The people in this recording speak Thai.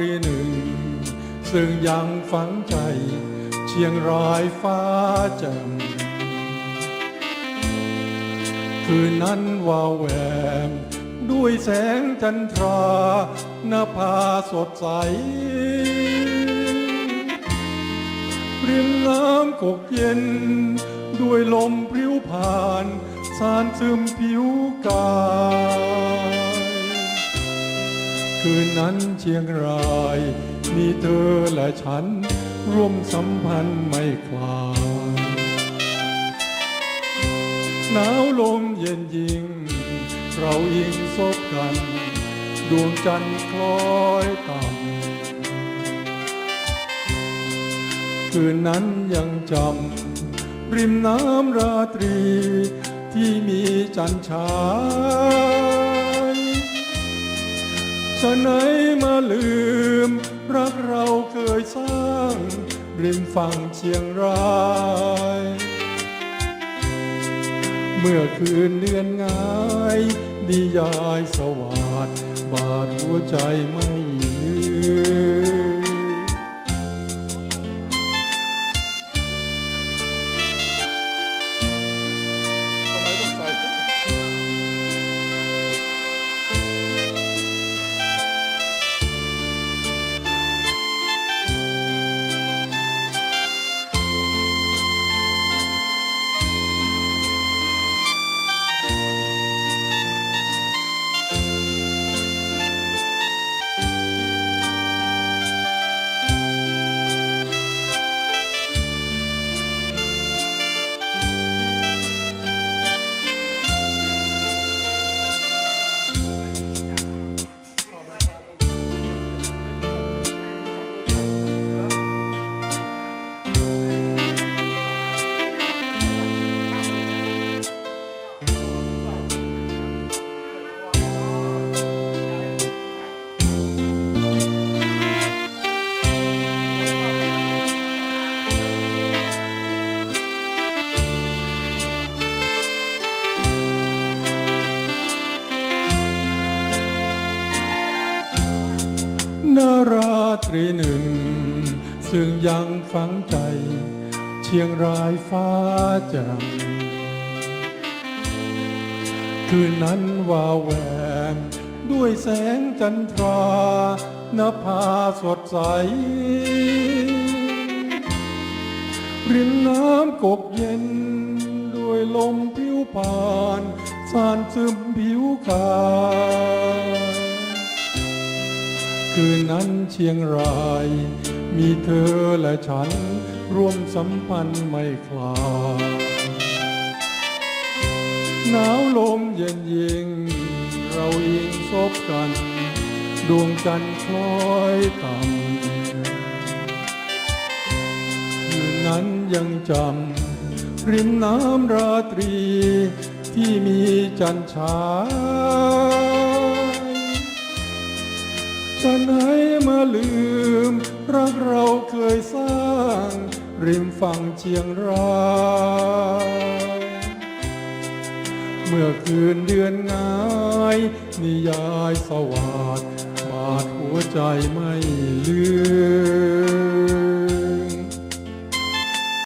รีหนึ่ง ซึ่งยังฝังใจ เชียงรายฟ้าแจ่มคืนนั้นวาวแหวม ด้วยแสงจันทราหนภาสดใสริมน้ำกกเย็น ด้วยลมพริ้วผ่าน สารซึมผิวกาย คืนนั้นเชียงราย มีเธอและฉัน ร่วมสัมพันธ์ไม่คลายหนาวลมเย็นยิ่ง เรายิงซบกัน ดวงจันทร์คล้อยต่ำคืนนั้นยังจำ ริมน้ำราตรี ที่มีจันทร์ฉาย จะไหนมาลืม รักเราเคยสร้าง ริมฝั่งเชียงราย เมื่อคืนเดือนงายนิยายสวัสดบาดหัวใจไม่ นาราตรีหนึ่ง ซึ่งยังฝังใจ เชียงรายฟ้าแจ่มคืนนั้นวาวแหวมด้วยแสงจันทรานภาสดใสริมน้ำกกเย็น ด้วยลมผิวผ่าน สานซึมผิวกาย คืนนั้นเชียงราย มีเธอและฉันร่วมสัมพันธ์ไม่คลายหนาวลมเย็นยิง เรายิงซบกัน ดวงจันทร์คล้อยต่ำคืนนั้นยังจำ ริมน้ำราตรีที่มีจันทร์ฉาย ไหนมาลืม รักเราเคยสร้าง ริมฝั่งเชียงรายเมื่อคืนเดือนงายนิยายสวัสดบาดหัวใจไม่ลืม